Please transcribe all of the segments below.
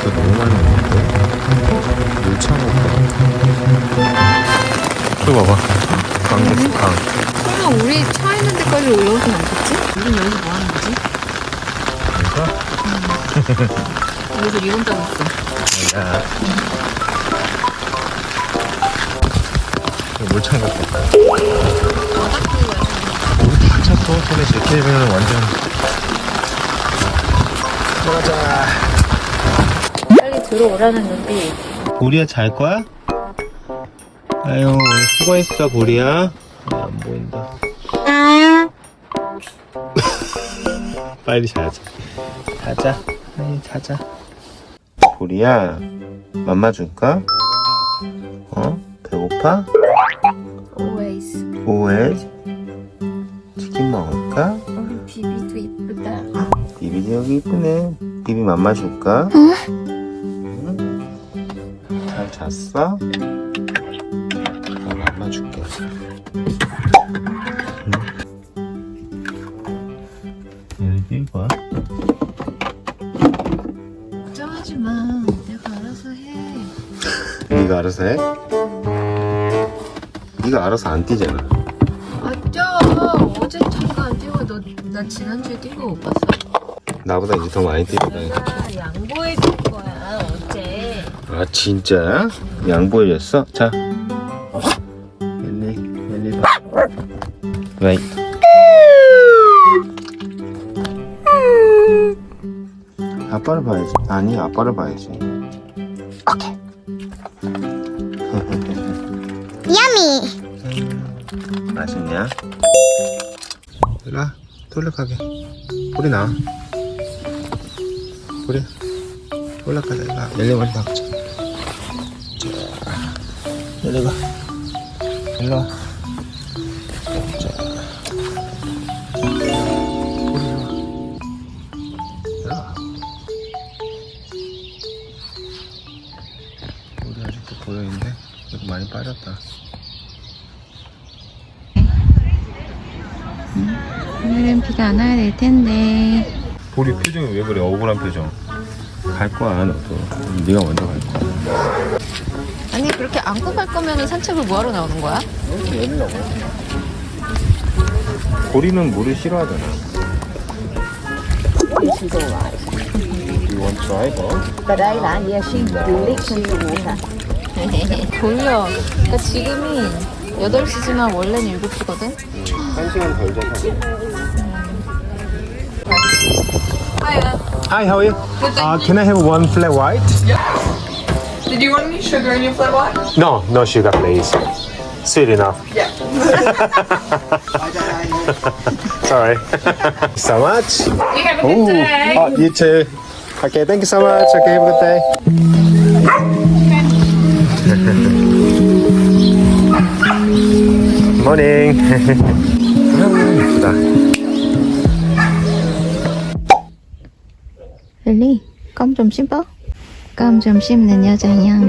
이거 너무 많이 먹는데? 물 차는 거저 봐봐. 강북 강. 설마 우리 차 있는 데까지 올라오진 않겠지? 우린 여기서 뭐 하는 거지? 그러니까? 여기서 리본 따고 있어. 야. 이거 물창 같다. 다 찼어. 손에 제끼면 완전. 들어가자. 들어오라는 눈빛. 보리야 잘 거야? 아유 오늘 수고했어 보리야. 아, 안 보인다. 빨리 자자. 자자. 빨리 자자. 보리야, 맘마 줄까? 어? 배고파? Always. 오해? 치킨 먹을까? 어, 비비도 이쁘다. 비비 여기 이쁘네. 비비 맘마 줄까? 응? 잘 잤어? 나 맘마 줄게. 응. 여기 봐. 걱정하지 마. 내가 알아서 해. 네가 알아서 해? 네가 알아서 안 뛰잖아. 아, 뛰어. 어제 잠깐 뛰고 너, 나 지난주에 뛴거못 봤어? 나보다 이제 더 많이 뛰거든. 내가 양보해줄 거야, 어제. 아 진짜야? 양보해줬어? 자. 멜리 멜리 봐 왜? 아빠를 봐야지. 아니 아빠를 봐야지. 오케이. 야미 맛있냐? 일로와 돌려가게. 볼이 나와 볼이 올라가자 일로와 멜리 머리 박자 내려가 일로 와 자. 일로 와. 우리 아직도 보여있는데 그래도 많이 빠졌다 오늘은 비가 안 와야 될 텐데. 보리 표정이 왜 그래 억울한 표정 갈 거야 너도 네가 먼저 갈 거야 아니, 그렇게 안고 갈 거면 산책을 뭐하러 나오는 거야? 보리는 물을 싫어하잖아 You want try? Và đây là gì? She lives in the water. 돌려. 그러니까 지금이 8시지만 원래는 7시거든? 한 시간 덜 자서. Hi, how are you? Uh, can I have one flat white? Did you want any sugar in your flat white? No, no sugar, please. Sweet enough. Yeah. Sorry. so much. You have a good Ooh. day. Oh, you too. Okay, thank you so much. Okay, have a good day. Morning. Lily, con trùm simple. 리, 껌좀 씹는 여자야.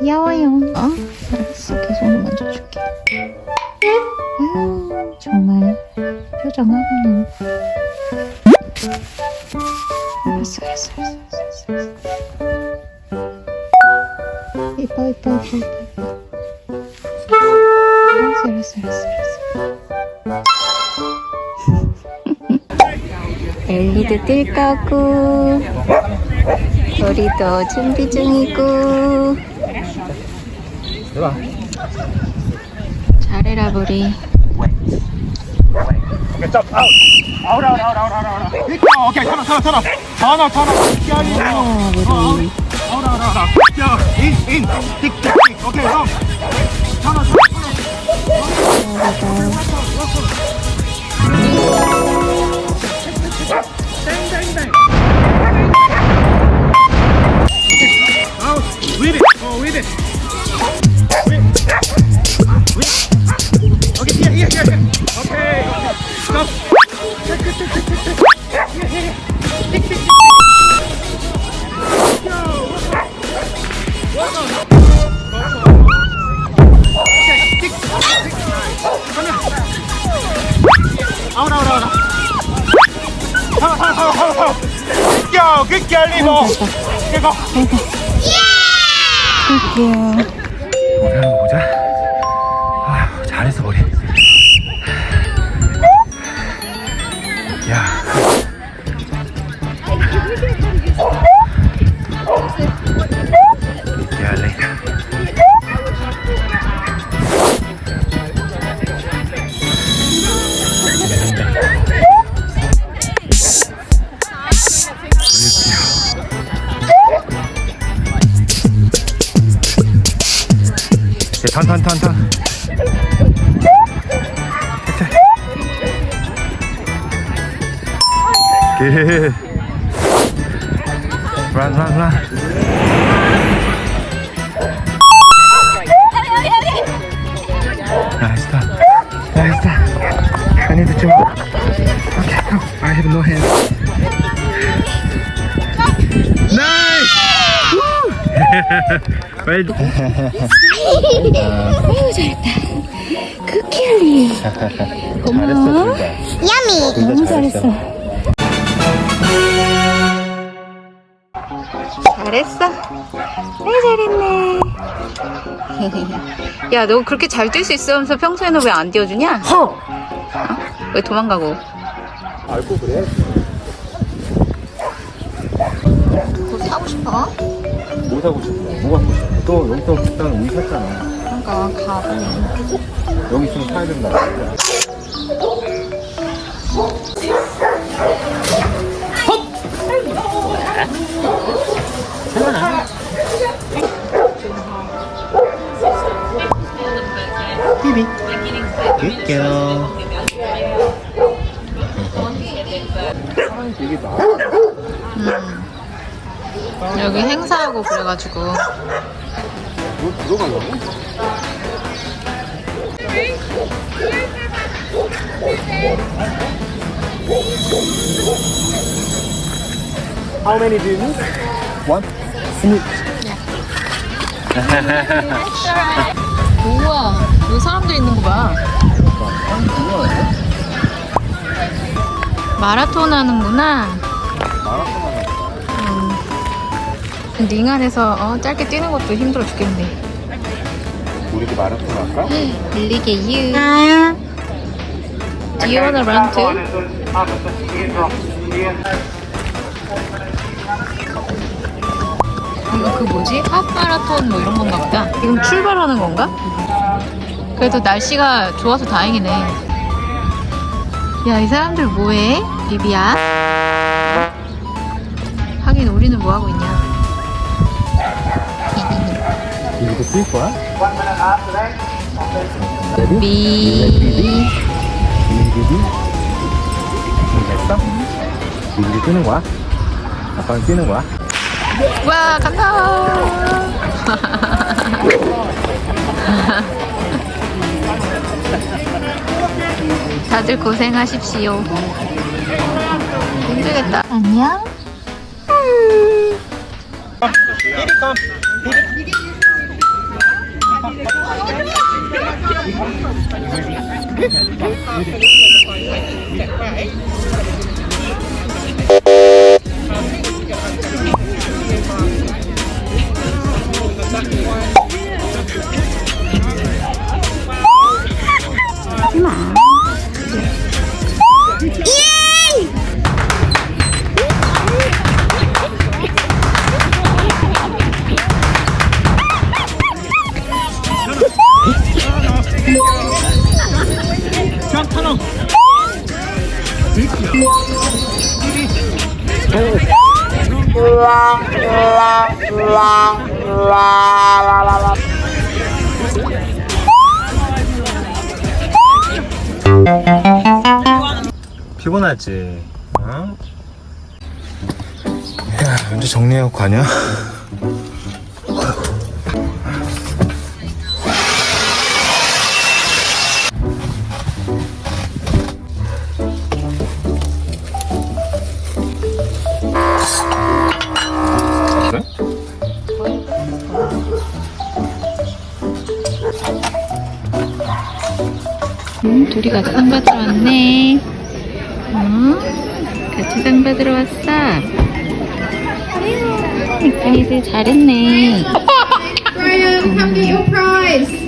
귀여워요. 어? 알았어, 계속 만져줄게. 아유, 정말 표정하고는. 알았어, 알았어, 알았어, 알았어, 알았어. 이뻐, 이뻐, 이뻐, 이뻐, 이뻐. 알았어, 알았어, 알았어, 알았어. 엘리도 뛸 거고 우리도 준비 중이고 잘해라 보리 out. out. Okay, turn on, turn on, turn on. Turn on, turn on. Yeah, yeah, yeah. 어, 우리 tick, tick. Okay, go. Turn on, turn on. Out. Jelly mo! Jelly mo! Thank you. 예, 턴, 턴, 턴, 턴. 그. Run, run, run. Woo! well done. 잘했어, 둘 다. 너무 잘했어. 잘했어. 네, 잘했네. 야, 너 그렇게 잘 뛸 수 있으면서 평소에는 왜안 띄워주냐? 어? 왜 도망가고? 알고 그래? 뭐 사고 싶어? 뭐 사고 싶어? 뭐 갖고 싶어? 또 여기서 비싼 우유 샀잖아. 그러니까 가보. 여기 있으면 사야 된다. 비비. Good girl. 되게 나. 여기 행사하고 그래가지고. 뭐 들어가려고? How many do you need? One. 스니. 우와, 여기 사람들 있는 거 봐. 마라톤 하는구나. 음. 링 안에서 어, 짧게 뛰는 것도 힘들어 죽겠네. 우리도 마라톤 할까? 밀리게 유. Do you wanna run too? 이거 그 뭐지? 하프 마라톤 뭐 이런 건가 보다. 지금 출발하는 건가? 그래도 날씨가 좋아서 다행이네. 야, 이 사람들 뭐해? 비비야? 하긴 우리는 뭐 하고 있냐? 이거 뛸 거야? 비. 비비? 됐어? 비비 뛰는 거야? 아빠는 뛰는 거야? 와, 간다! 다들 고생하십시오. 힘들겠다. 안녕? chứ mà 피곤하지? 어? 야, 언제 정리하고 가냐? 같이 상 받으러 왔네. 어? 같이 상 받으러 왔어. 이쁜이들 잘했네. Brian, come your prize.